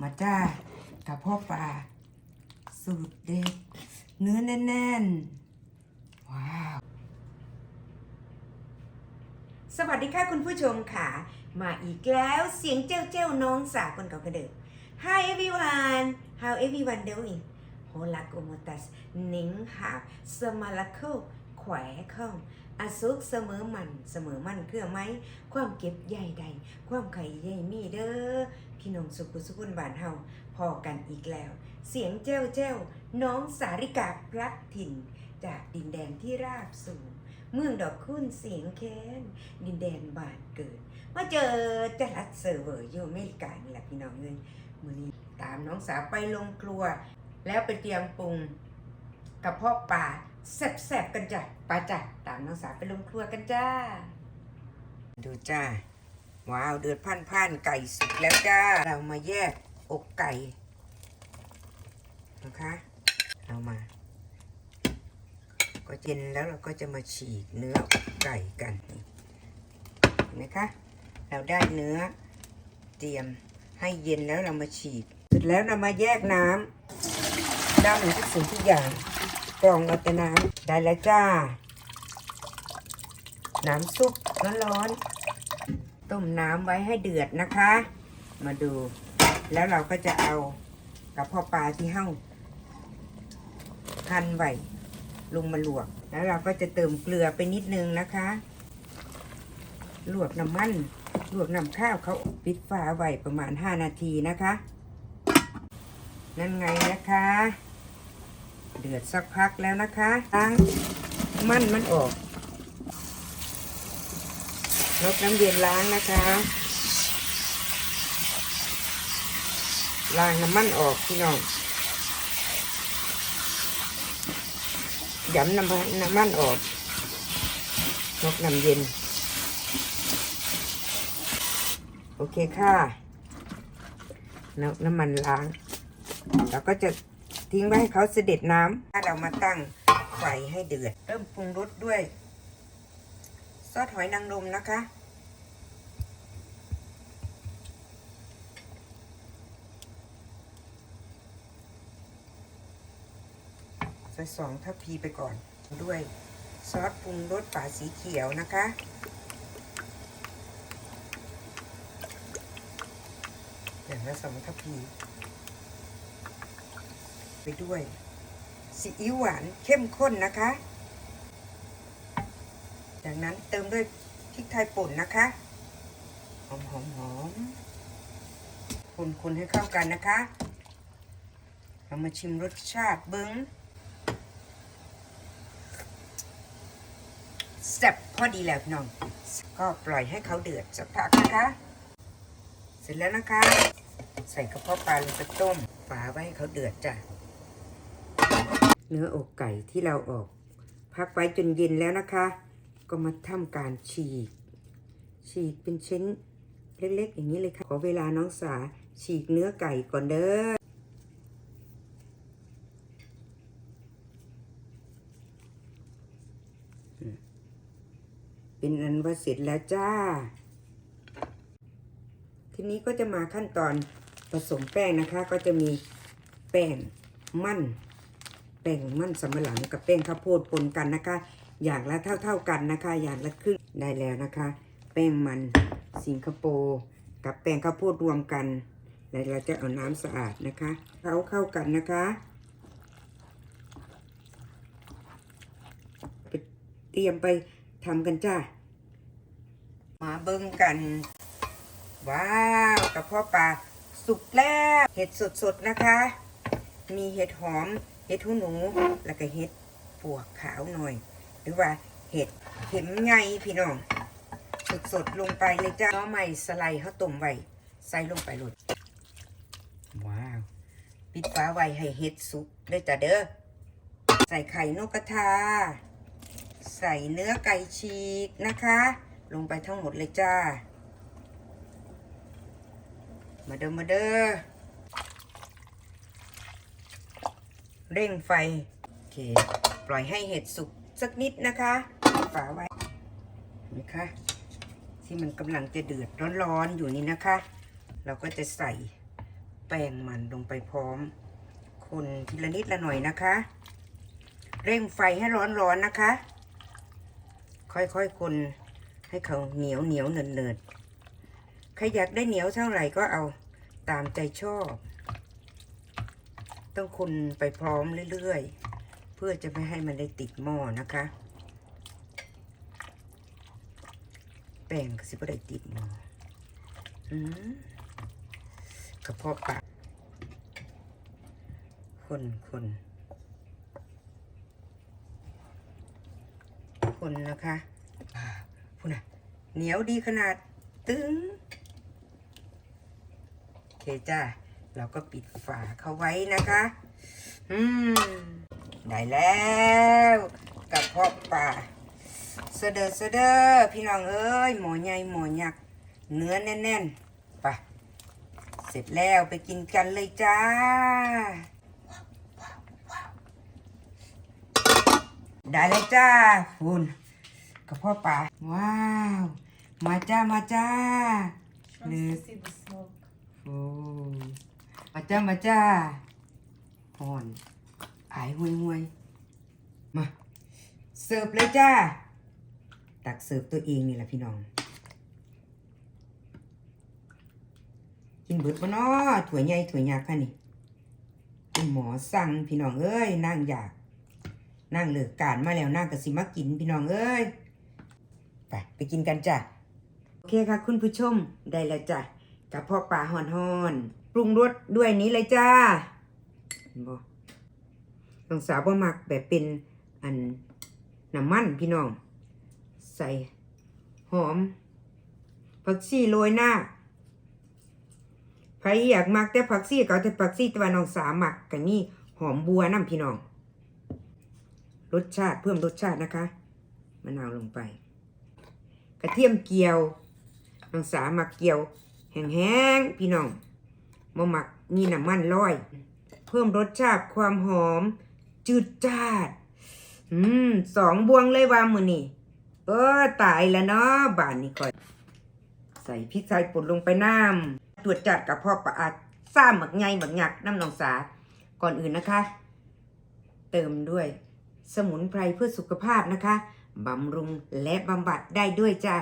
มาจ้ากับพ่อปลาสูตรเด็ดเนื้อแน่นๆ ว้าว สวัสดีค่ะคุณผู้ชมค่ะ มาอีกแล้วเสียงเจ้าเจ้าน้องสาวคนเก่าคนเดิม Hi everyone how everyone doing Hola como estás นิงหาบสมาลาโคแขวข้อง อาซุกเสมอมันเสมอมันเครื่อไหม ความเก็บใหญ่ใด ความไข่ใหญ่มีเด้อพี่น้องสุขุสุขุนบานเฮาพอกันอีกแล้ว เสียงเจ้าเจ้าน้องสาริกาพลัดถิ่น จากดินแดนที่ราบสูง เมืองดอกคุ้นเสียงแค้น ดินแดนบานเกิดมาเจอจรัสเซอร์เวอร์อยู่อเมริกานี่แหละพี่น้องเลยมือนี้ตามน้องสาวไปลงครัว แล้วไปเตรียมปรุงกับพ่อป่า แซ่บๆกันจ้ะไปจ้ะตามน้องสาวไปลงครัวกันจ้า ดูจ้าว้าวเดือดพันพันๆไก่สุกแล้วจ้า เรามาแยกอกไก่นะคะเอามา ก็เย็นแล้วเราก็จะมาฉีกเนื้ออกไก่กันเห็นไหมคะเราได้เนื้อเตรียมให้เย็นแล้วเรามาฉีกเสร็จแล้วเรามาแยกน้ำด้านทุกสิ่งทุกอย่าง กรองเอาแต่น้ำได้แล้วจ้า น้ำซุปร้อนๆ ต้มน้ำไว้ให้เดือดนะคะ มาดู แล้วเราก็จะเอากับพ่อปลาที่เห่าหั่นไว้ลงมาลวก แล้วเราก็จะเติมเกลือไปนิดนึงนะคะ ลวกน้ำมัน ลวกน้ำข้าวเขาปิดฝาไว้ประมาณ 5 นาทีนะคะ นั่นไงนะคะ เดือดสักพักแล้วนะคะล้างมันมันออกลดน้ำเย็นล้างนะคะ ล้างน้ำมันออกพี่น้องย้ำน้ำมันน้ำมันออกลดน้ำเย็น โอเคค่ะน้ำน้ำมันล้างแล้วก็จะ ทิ้งไว้ให้เขาเสด็จน้ำถ้าเรามาตั้งไฟให้เดือด เริ่มปรุงรสด้วย ซอสหอยนางรมนะคะ ใส่สองทัพพีไปก่อนด้วยซอสปรุงรสป่าสีเขียวนะคะอย่างละสองทัพพี ไปด้วยซีอิ๊วหวานเข้มข้นนะคะ จากนั้นเติมด้วยพริกไทยป่นนะคะหอมหอมหอมคนคนให้เข้ากันนะคะ เรามาชิมรสชาติเบิ้งแซ่บพอดีแล้วน้อง ก็ปล่อยให้เขาเดือดสักพักนะคะ เสร็จแล้วนะคะ ใส่กระเพาะปลาลงไปต้มฝาไว้ให้เขาเดือดจ้ะ เนื้ออกไก่ที่เราออก พักไว้จนเย็นแล้วนะคะ ก็มาทำการฉีก ฉีกเป็นชิ้นเล็กๆ อย่างนี้เลยค่ะ ขอเวลาน้องสาฉีกเนื้อไก่ก่อนเด้อเป็นอันว่าเสร็จแล้วจ้า ทีนี้ก็จะมาขั้นตอนผสมแป้งนะคะ ก็จะมีแป้ง มัน ป้งมันสำหลังกับแป้งข้าวโพดปนกันนะคะ อย่างละเท่าๆกันนะคะ อย่างละครึ่งได้แล้วนะคะ แป้งมันสิงคโปร์กับแป้งข้าวโพดรวมกันแล้วเราจะเอาน้ำสะอาดนะคะเข้าเข้ากันนะคะไปเตรียมไปทำกันจ้ามาเบิ่งกัน ว้าวกระเพาะปลาสุกแล้วเห็ดสดๆนะคะ มีเห็ดหอม เห็ดหูหนูแล้วก็เห็ดปวกขาวหน่อย หรือว่าเห็ดเข็มไงพี่น้องสดๆลงไปเลยจ้าน้อใหม่สไลด์ข้าวต้มไว้ใส่ลงไปหลดว้าวปิดฝาไว้ให้เห็ดสุกเลยจ้ะเด้อใส่ไข่นกกระทา ใส่เนื้อไก่ฉีกนะคะ ลงไปทั้งหมดเลยจ้า มาเด้อมาเด้อ เร่งไฟ โอเค ปล่อยให้เห็ดสุกสักนิดนะคะ ฝาไว้นะคะ ที่มันกำลังจะเดือดร้อนๆอยู่นี่นะคะ เราก็จะใส่แป้งมันลงไปพร้อม คนทีละนิดละหน่อยนะคะ เร่งไฟให้ร้อนๆนะคะ ค่อยๆคนให้เขาเหนียวเหนียวเนินเนินๆใครอยากได้เหนียวเท่าไหร่ก็เอาตามใจชอบ ต้องคนไปพร้อมเรื่อยๆ เพื่อจะไม่ให้มันได้ติดหม้อนะคะ แป้งก็สิบ่ได้ติดหม้ออืมกระเพาะปลาคนคนคนนะคะพูนะเหนียวดีขนาดตึงโอเคจ้า เราก็ปิดฝาเขาไว้นะคะ อืม ได้แล้วกระเพาะปลาเสดอเสดอพี่น้องเอ้ยหมอใหญ่หมอยักษ์เนื้อแน่นๆไปเสร็จแล้วไปกินกันเลยจ้า ได้แล้วจ้าคุณกระเพาะปลาว้าว มาจ้า มาจ้า She wants to see the smoke. โอ้ มาจ้ามาจ้าพอนอายห่วยห่วยมา เสิร์ฟเลยจ้า ตักเสิร์ฟตัวเองนี่แหละพี่น้อง กินเบิดบ่น้อถั่วยใหญ่ถั่วยยักษ์ค่ะนี่คุณหมอสั่งพี่น้องเอ้ยนั่งอยากนั่งเลิกการมาแล้วนั่งก็สิมากินพี่น้องเอ้ยไปไปกินกันจ้ะ โอเคค่ะ คุณผู้ชมได้แล้วจ้ะ กระเพาะปลาห่อนๆปรุงรสด้วยนี้เลยจ้านบ่น้องสาวบ่มักแบบเป็นอันน้ำมันพี่น้อง ใส่หอมผักชีโรยหน้าใครอยากมักแต่ผักชีก็เอาแต่ผักชีแต่ว่าน้องสาวมักกันนี่หอมบัวน้ำพี่น้อง รสชาติเพิ่มรสชาตินะคะมะนาวลงไป กระเทียมเกียวน้องสาวมักเกียว แห้งๆพี่น้องมาหมักมีน้ำมันร้อย เพิ่มรสชาติความหอม จืดจาด อืมสองบวงเลยว่ามือนี่เออตายแล้วเนาะบานนี้ก่อย ใส่พริกไทยป่นลงไปน้ำตรวจจัดกับพ่อประอาดซ่าหมักไงหมักหยักน้ำนองสา ก่อนอื่นนะคะ เติมด้วย สมุนไพรเพื่อสุขภาพนะคะบำรุงและบำบัดได้ด้วยจ้ะ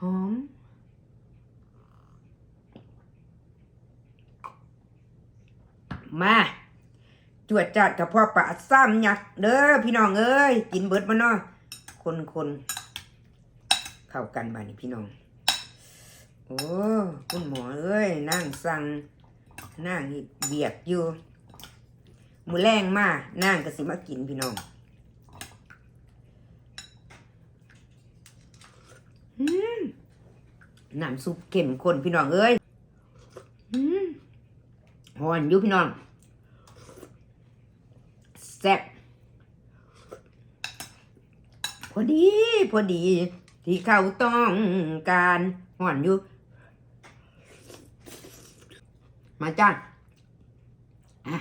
หอม มาจวดจัดกับพ่อปลาซ้ำยักเด้อพี่น้องเอ้ยกินเบิดมาเนาะคนคนเข้ากันบานี่พี่น้อง โอ้คุณหมอเอ้ยนั่งสั่งนั่งเบียดอยู่มือแรงมานั่งก็สิมากินพี่น้องอืมน้ำซุปเข้มข้นพี่น้องเอ้ย หอนอยู่พี่น้องแซ่บพอดีพอดี ที่เขาต้องการหอนอยู่ มาจ้าอะ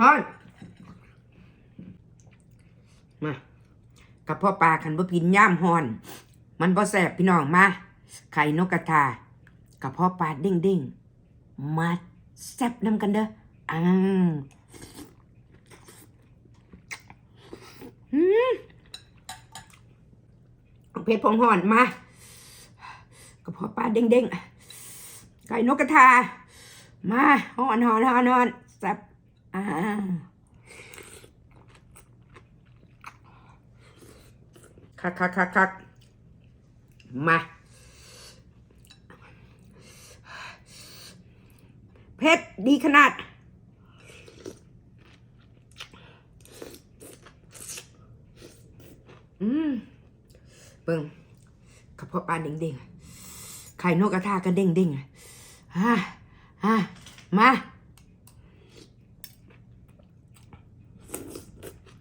ฮอนมากับพ่อปลาคันบ่กินย่ามฮอน มันบ่แสบพี่น้องมาไข่นกกระทากับพ่อปลาเด้งเด้งๆมาแซ่บน้ำกันเด้ออ่าอืมเอาเผ็ดพองห่อนมากับพ่อปลาเด้งเด้งๆไก่นกกระทา มาห่อนห่อนห่อนห่อนแซ่บอ่าคักคักคักคัก มาเผ็ดดีขนาด อืมเบิ่งกระเพาะปลาเด้งๆไข่นกกระทาก็เด้งๆฮ่าฮ่ามา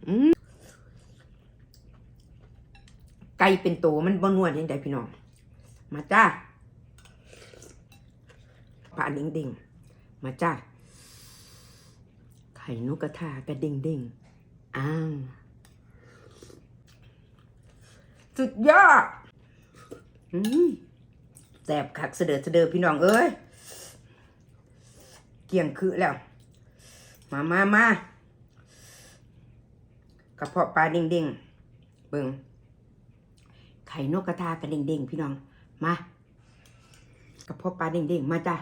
อืม ไก่เป็นโตมันบ่นวลยังไงพี่น้อง มาจ้าปลาเด้งๆมาจ้าไข่นกกระทากระเด้งเด้งอ้าวสุดยอดแสบคักเสดอเสดอพี่น้องเอ้ยเกี่ยงคือแล้ว มามามา กระเพาะปลาเด้งเบิ่ง ไข่นกกระทากระเด้งๆพี่น้อง มากระเพาะปลาเด้งๆมาจ้ะ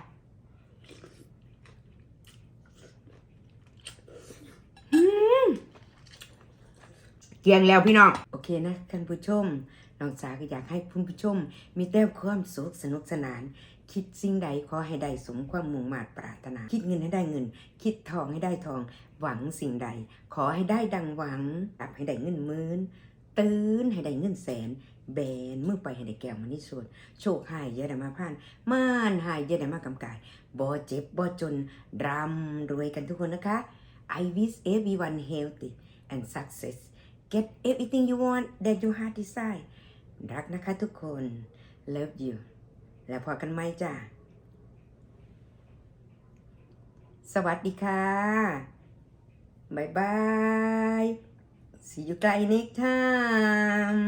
เกี่ยงแล้วพี่น้อง โอเคนะท่านผู้ชมน้องสาก็อยากให้คุณผู้ชม มีแต่ความสุขสนุกสนาน คิดสิ่งใดขอให้ได้สมความมุ่งมา่ปรารถนา คิดเงินให้ได้เงิน คิดทองให้ได้ทอง หวังสิ่งใด ขอให้ได้ดังหวังตับให้ได้เงินหมื่นตื่นให้ได้เงินแสน แบนมือไปให้ได้แก้วมันนี่ส่วนโชคหายเยอะได้มาผ่านม่านหายเยอะได้มากำกายบ่เจ็บบ่จนร่ำรวยกันทุกคนนะคะ I wish everyone healthy and success get everything you want that you heart desire รักนะคะทุกคน love you แล้วพอกันไหมจ้าสวัสดีค่ะบายบาย see you guys next time